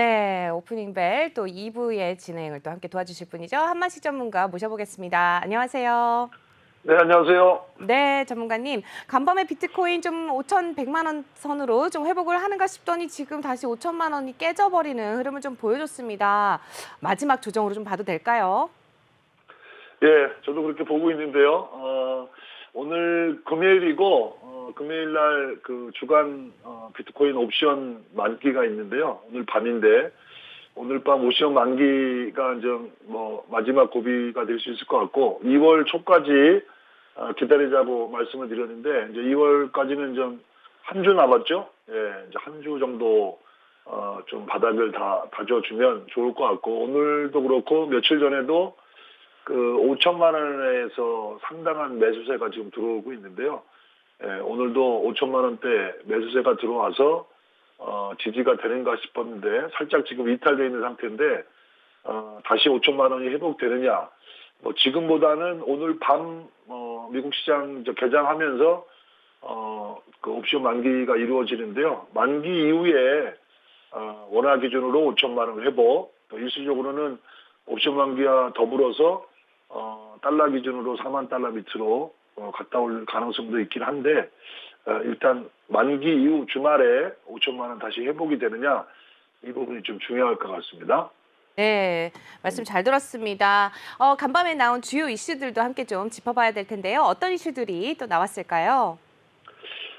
네, 오프닝 벨 또 2부의 진행을 또 함께 도와주실 분이죠. 한마식 전문가 모셔보겠습니다. 안녕하세요. 네, 안녕하세요. 네, 전문가님. 간밤에 비트코인 좀 5,100만 원 선으로 좀 회복을 하는가 싶더니 지금 다시 5천만 원이 깨져버리는 흐름을 좀 보여줬습니다. 마지막 조정으로 좀 봐도 될까요? 예, 저도 그렇게 보고 있는데요. 어, 오늘 금요일이고, 어, 금요일 날 그 주간 어, 비트코인 옵션 만기가 있는데요. 오늘 밤인데, 오늘 밤 옵션 만기가 이제 뭐 마지막 고비가 될 수 있을 것 같고, 2월 초까지 어, 기다리자고 말씀을 드렸는데, 이제 2월까지는 좀 한 주 남았죠? 예, 이제 한 주 정도 어, 좀 바닥을 다 다져주면 좋을 것 같고, 오늘도 그렇고, 며칠 전에도 그 5천만 원에서 상당한 매수세가 지금 들어오고 있는데요. 예, 오늘도 5천만 원대 매수세가 들어와서 어, 지지가 되는가 싶었는데 살짝 지금 이탈되어 있는 상태인데 어, 다시 5천만 원이 회복되느냐? 뭐 지금보다는 오늘 밤 어, 미국 시장 개장하면서 어, 그 옵션 만기가 이루어지는데요. 만기 이후에 어, 원화 기준으로 5천만 원 회복, 또 일시적으로는 옵션 만기와 더불어서 어, 달러 기준으로 4만 달러 밑으로 어, 갔다 올 가능성도 있긴 한데 어, 일단 만기 이후 주말에 5천만 원 다시 회복이 되느냐 이 부분이 좀 중요할 것 같습니다. 네, 말씀 잘 들었습니다. 어, 간밤에 나온 주요 이슈들도 함께 좀 짚어봐야 될 텐데요. 어떤 이슈들이 또 나왔을까요?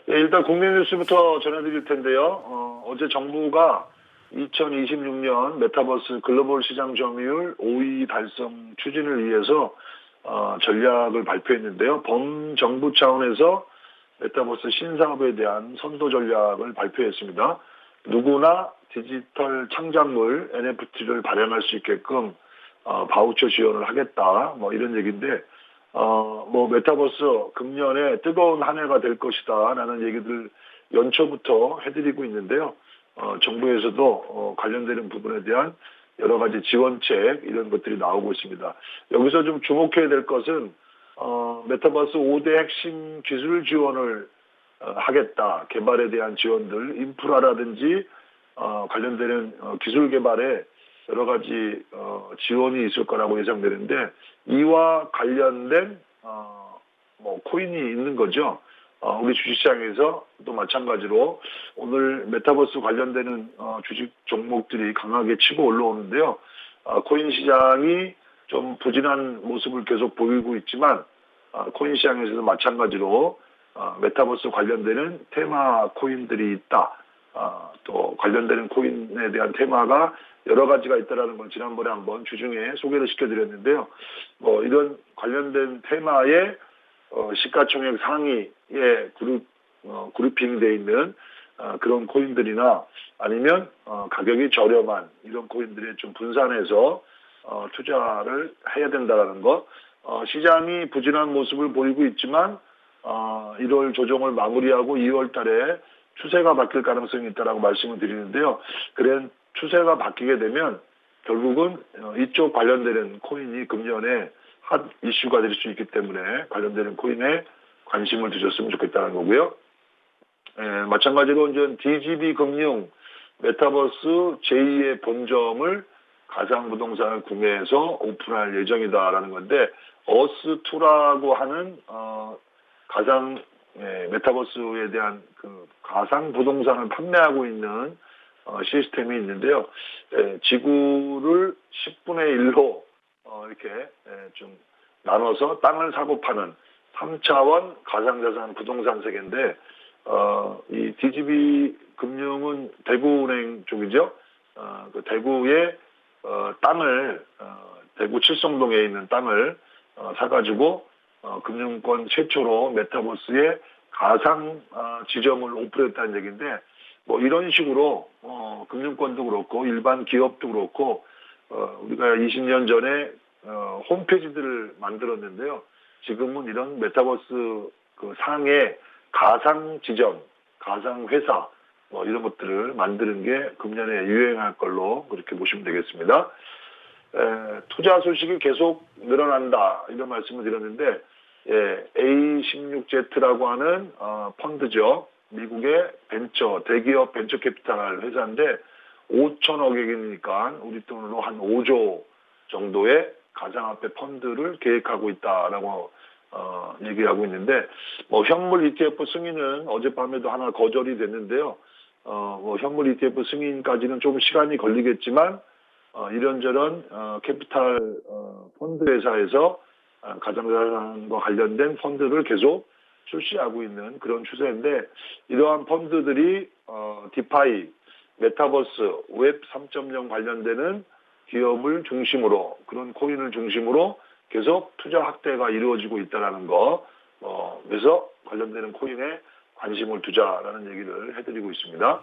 예, 일단 국내 뉴스부터 전해드릴 텐데요. 어, 제 정부가 2026년 메타버스 글로벌 시장 점유율 5위 달성 추진을 위해서 어, 전략을 발표했는데요. 범정부 차원에서 메타버스 신사업에 대한 선도 전략을 발표했습니다. 누구나 디지털 창작물 NFT를 발행할 수 있게끔 어, 바우처 지원을 하겠다. 뭐 이런 얘기인데 어, 뭐 메타버스 금년에 뜨거운 한 해가 될 것이다 라는 얘기들 연초부터 해드리고 있는데요. 어, 정부에서도 어, 관련되는 부분에 대한 여러 가지 지원책 이런 것들이 나오고 있습니다. 여기서 좀 주목해야 될 것은 어, 메타버스 5대 핵심 기술 지원을 어, 하겠다. 개발에 대한 지원들, 인프라라든지 어, 관련되는 어, 기술 개발에 여러 가지 어, 지원이 있을 거라고 예상되는데 이와 관련된 어, 뭐 코인이 있는 거죠. 어, 우리 주식시장에서 또 마찬가지로 오늘 메타버스 관련되는 어, 주식 종목들이 강하게 치고 올라오는데요. 어, 코인 시장이 좀 부진한 모습을 계속 보이고 있지만 어, 코인 시장에서도 마찬가지로 어, 메타버스 관련되는 테마 코인들이 있다. 어, 또 관련되는 코인에 대한 테마가 여러 가지가 있다라는 걸 지난번에 한번 주중에 소개를 시켜드렸는데요. 뭐 이런 관련된 테마에 어, 시가총액 상위에 그룹 어, 그룹핑돼 있는 어, 그런 코인들이나 아니면 어, 가격이 저렴한 이런 코인들에 좀 분산해서 어, 투자를 해야 된다라는 것. 어, 시장이 부진한 모습을 보이고 있지만 어, 1월 조정을 마무리하고 2월 달에 추세가 바뀔 가능성이 있다라고 말씀을 드리는데요. 그런 추세가 바뀌게 되면 결국은 어, 이쪽 관련되는 코인이 금년에 핫 이슈가 될 수 있기 때문에 관련되는 코인에 관심을 두셨으면 좋겠다는 거고요. 에, 마찬가지로 이제 DGB 금융 메타버스 제2의 본점을 가상 부동산을 구매해서 오픈할 예정이다라는 건데 어스2라고 하는 어, 가상 예, 메타버스에 대한 그 가상 부동산을 판매하고 있는 어, 시스템이 있는데요. 예, 지구를 10분의 1로 어, 이렇게 예, 좀 나눠서 땅을 사고 파는 3차원 가상자산 부동산 세계인데 어, 이 DGB 금융은 대구은행 쪽이죠. 어, 그 대구의 어, 땅을 어, 대구 칠성동에 있는 땅을 어, 사가지고 어, 금융권 최초로 메타버스에 가상 어, 지점을 오픈했다는 얘기인데 뭐 이런 식으로 어, 금융권도 그렇고 일반 기업도 그렇고 어, 우리가 20년 전에 어, 홈페이지들을 만들었는데요. 지금은 이런 메타버스 그 상의 가상 지점, 가상 회사 뭐 이런 것들을 만드는 게 금년에 유행할 걸로 그렇게 보시면 되겠습니다. 에, 투자 소식이 계속 늘어난다 이런 말씀을 드렸는데 예, A16Z라고 하는 어, 펀드죠. 미국의 벤처 대기업 벤처 캐피탈 회사인데 5천억이니까 우리 돈으로 한 5조 정도의 가상화폐 펀드를 계획하고 있다라고 어, 얘기하고 있는데 뭐 현물 ETF 승인은 어젯밤에도 하나 거절이 됐는데요. 어, 뭐 현물 ETF 승인까지는 좀 시간이 걸리겠지만 어, 이런저런 어, 캐피탈 어, 펀드 회사에서 어, 가상자산과 관련된 펀드를 계속 출시하고 있는 그런 추세인데 이러한 펀드들이 어, 디파이, 메타버스, 웹 3.0 관련되는 기업을 중심으로 그런 코인을 중심으로 계속 투자 확대가 이루어지고 있다라는 거. 어, 그래서 관련되는 코인에 관심을 두자라는 얘기를 해드리고 있습니다.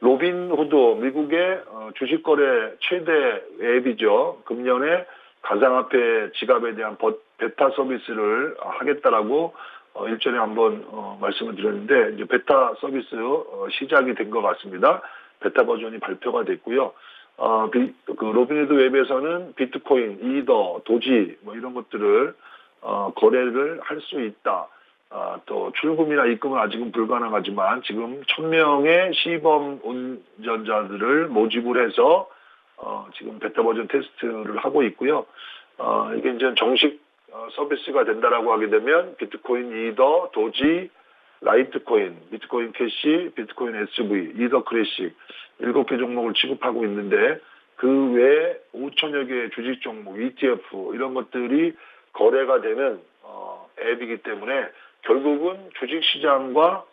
로빈후드 미국의 어, 주식거래 최대 앱이죠. 금년에 가상화폐 지갑에 대한 버- 베타 서비스를 하겠다라고 어, 일전에 한번 어, 말씀을 드렸는데 이제 베타 서비스 어, 시작이 된 것 같습니다. 베타 버전이 발표가 됐고요. 어, 비- 그 로빈후드 웹에서는 비트코인, 이더, 도지 뭐 이런 것들을 어, 거래를 할 수 있다. 아, 또 출금이나 입금은 아직은 불가능하지만 지금 천명의 시범 운전자들을 모집을 해서 어, 지금 베타 버전 테스트를 하고 있고요. 어, 이게 이제 정식 어, 서비스가 된다라고 하게 되면 비트코인 이더, 도지, 라이트코인, 비트코인 캐시, 비트코인 SV, 이더 크래식 일곱 개 종목을 취급하고 있는데 그 외에 5천여 개의 주식 종목, ETF 이런 것들이 거래가 되는 어, 앱이기 때문에 결국은 주식 시장과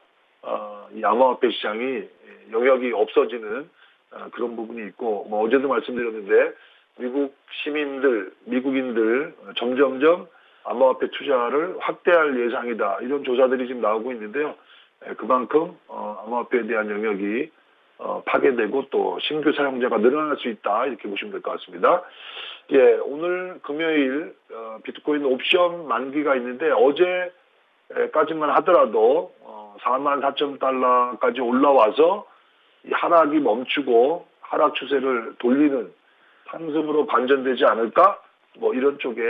어, 이 암호화폐 시장이 영역이 없어지는 어, 그런 부분이 있고 뭐 어제도 말씀드렸는데 미국 시민들, 미국인들 어, 점점점 암호화폐 투자를 확대할 예상이다 이런 조사들이 지금 나오고 있는데요. 에, 그만큼 어, 암호화폐에 대한 영역이 어, 파괴되고 또 신규 사용자가 늘어날 수 있다 이렇게 보시면 될 것 같습니다. 예, 오늘 금요일 어, 비트코인 옵션 만기가 있는데 어제까지만 하더라도 어, 4만 4천 달러까지 올라와서 이 하락이 멈추고 하락 추세를 돌리는 상승으로 반전되지 않을까 뭐 이런 쪽에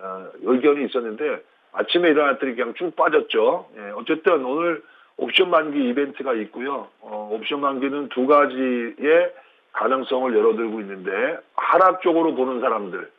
어, 어, 의견이 있었는데 아침에 일어났더니 그냥 쭉 빠졌죠. 예, 어쨌든 오늘 옵션 만기 이벤트가 있고요. 어, 옵션 만기는 두 가지의 가능성을 열어들고 있는데 하락 쪽으로 보는 사람들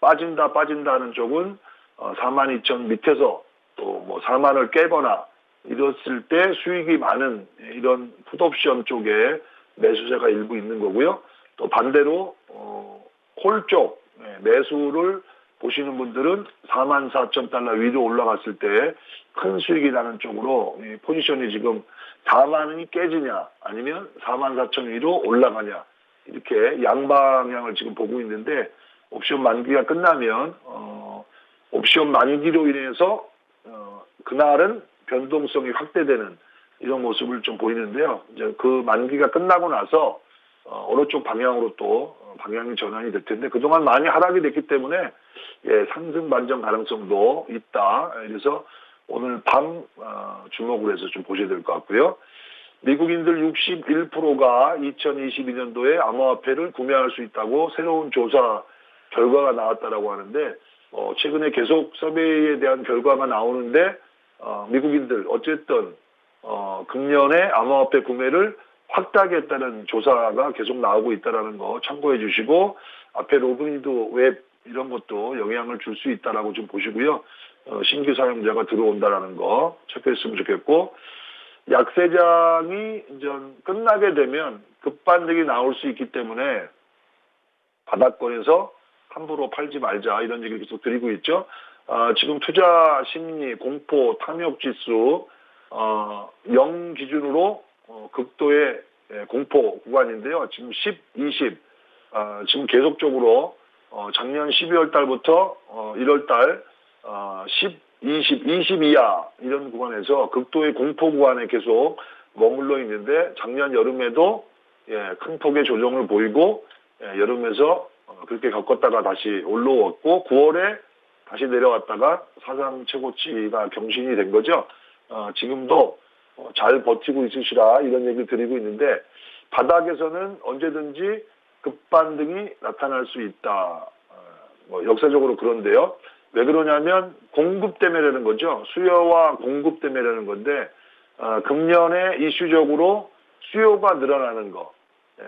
빠진다 빠진다 하는 쪽은 어, 4만 2천 밑에서 또 뭐 4만을 깨거나 이랬을 때 수익이 많은 이런 풋옵션 쪽에 매수세가 일부 있는 거고요. 또 반대로 어, 콜쪽 예, 매수를 보시는 분들은 4만 4천 달러 위로 올라갔을 때 큰 수익이 나는 쪽으로 이 포지션이 지금 4만 원이 깨지냐 아니면 4만 4천 위로 올라가냐 이렇게 양방향을 지금 보고 있는데 옵션 만기가 끝나면 어, 옵션 만기로 인해서 어, 그날은 변동성이 확대되는 이런 모습을 좀 보이는데요. 이제 그 만기가 끝나고 나서 어, 어느 쪽 방향으로 또 어, 방향이 전환이 될 텐데 그동안 많이 하락이 됐기 때문에 예, 상승 반전 가능성도 있다. 그래서 오늘 밤 어, 주목을 해서 좀 보셔야 될 것 같고요. 미국인들 61%가 2022년도에 암호화폐를 구매할 수 있다고 새로운 조사 결과가 나왔다라고 하는데 어, 최근에 계속 서베이에 대한 결과가 나오는데 어, 미국인들 어쨌든 어, 금년에 암호화폐 구매를 확대하겠다는 조사가 계속 나오고 있다라는 거 참고해 주시고 앞에 로그인도 웹 이런 것도 영향을 줄 수 있다라고 좀 보시고요. 어, 신규 사용자가 들어온다라는 거 체크했으면 좋겠고 약세장이 이제 끝나게 되면 급반등이 나올 수 있기 때문에 바닥권에서 함부로 팔지 말자 이런 얘기를 계속 드리고 있죠. 아, 지금 투자 심리, 공포, 탐욕 지수 어, 0 기준으로 어, 극도의 예, 공포 구간인데요. 지금 10, 20 아, 지금 계속적으로 어, 작년 12월 달부터 어, 1월 달 어, 10, 20, 20 이하 이런 구간에서 극도의 공포 구간에 계속 머물러 있는데 작년 여름에도 예, 큰 폭의 조정을 보이고 예, 여름에서 어, 그렇게 겪었다가 다시 올라왔고 9월에 다시 내려왔다가 사상 최고치가 경신이 된 거죠. 어, 지금도 어, 잘 버티고 있으시라 이런 얘기를 드리고 있는데 바닥에서는 언제든지 급반등이 나타날 수 있다. 어, 뭐 역사적으로 그런데요. 왜 그러냐면 공급 때문에라는 거죠. 수요와 공급 때문에라는 건데 어, 금년에 이슈적으로 수요가 늘어나는 거, 예,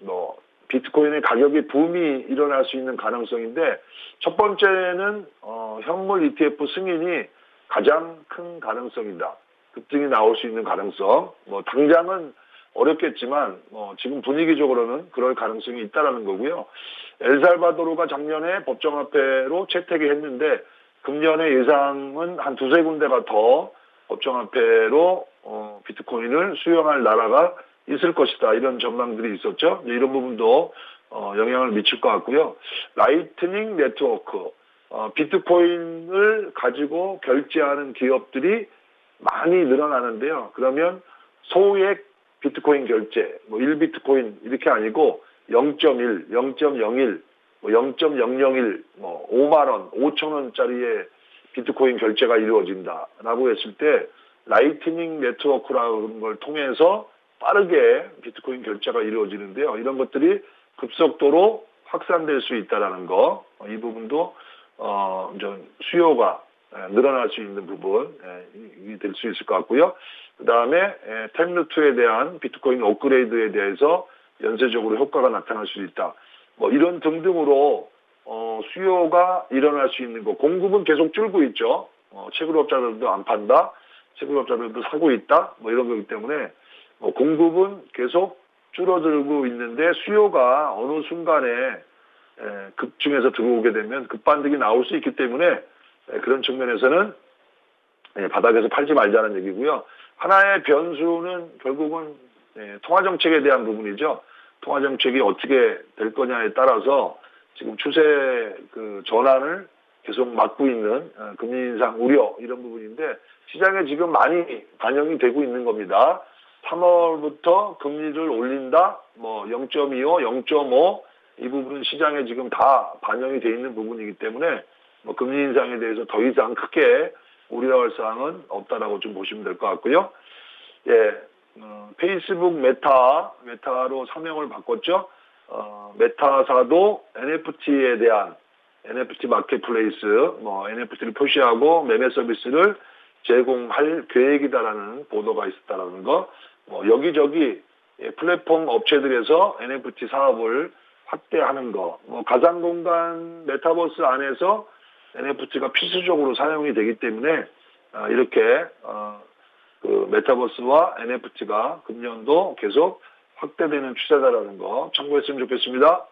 뭐 비트코인의 가격이 붐이 일어날 수 있는 가능성인데 첫 번째는 어, 현물 ETF 승인이 가장 큰 가능성이다. 급등이 나올 수 있는 가능성. 뭐 당장은 어렵겠지만 뭐 지금 분위기적으로는 그럴 가능성이 있다라는 거고요. 엘살바도르가 작년에 법정화폐로 채택이 했는데 금년에 예상은 한 두세 군데가 더 법정화폐로 어, 비트코인을 수용할 나라가 있을 것이다 이런 전망들이 있었죠. 이런 부분도 어, 영향을 미칠 것 같고요. 라이트닝 네트워크 어, 비트코인을 가지고 결제하는 기업들이 많이 늘어나는데요. 그러면 소액 비트코인 결제, 뭐 1비트코인 이렇게 아니고 0.1, 0.01, 뭐 0.001, 뭐 5만 원, 5천 원짜리의 비트코인 결제가 이루어진다라고 했을 때 라이트닝 네트워크라는 걸 통해서 빠르게 비트코인 결제가 이루어지는데요. 이런 것들이 급속도로 확산될 수 있다라는 거, 어, 이 부분도 어, 좀 수요가 예, 늘어날 수 있는 부분, 예, 이될 수 있을 것 같고요. 그 다음에 템루트에 대한 비트코인 업그레이드에 대해서 연쇄적으로 효과가 나타날 수 있다. 뭐 이런 등등으로 어, 수요가 일어날 수 있는 거, 공급은 계속 줄고 있죠. 어, 채굴업자들도 안 판다, 채굴업자들도 사고 있다, 뭐 이런 거기 때문에 뭐 공급은 계속 줄어들고 있는데 수요가 어느 순간에 에, 급증해서 들어오게 되면 급반등이 나올 수 있기 때문에 에, 그런 측면에서는 예, 바닥에서 팔지 말자는 얘기고요. 하나의 변수는 결국은 예, 통화 정책에 대한 부분이죠. 통화 정책이 어떻게 될 거냐에 따라서 지금 추세 그 전환을 계속 막고 있는 어, 금리 인상 우려 이런 부분인데 시장에 지금 많이 반영이 되고 있는 겁니다. 3월부터 금리를 올린다, 뭐 0.25, 0.5 이 부분은 시장에 지금 다 반영이 돼 있는 부분이기 때문에 뭐 금리 인상에 대해서 더 이상 크게 우려할 사항은 없다라고 좀 보시면 될 것 같고요. 예, 어, 페이스북 메타, 메타로 사명을 바꿨죠. 어, 메타사도 NFT에 대한 NFT 마켓플레이스, 뭐 NFT를 표시하고 매매 서비스를 제공할 계획이다라는 보도가 있었다라는 거. 뭐 여기저기 예, 플랫폼 업체들에서 NFT 사업을 확대하는 거. 뭐 가상 공간 메타버스 안에서 NFT가 필수적으로 사용이 되기 때문에 아, 이렇게 어, 그 메타버스와 NFT가 금년도 계속 확대되는 추세다라는 거 참고했으면 좋겠습니다.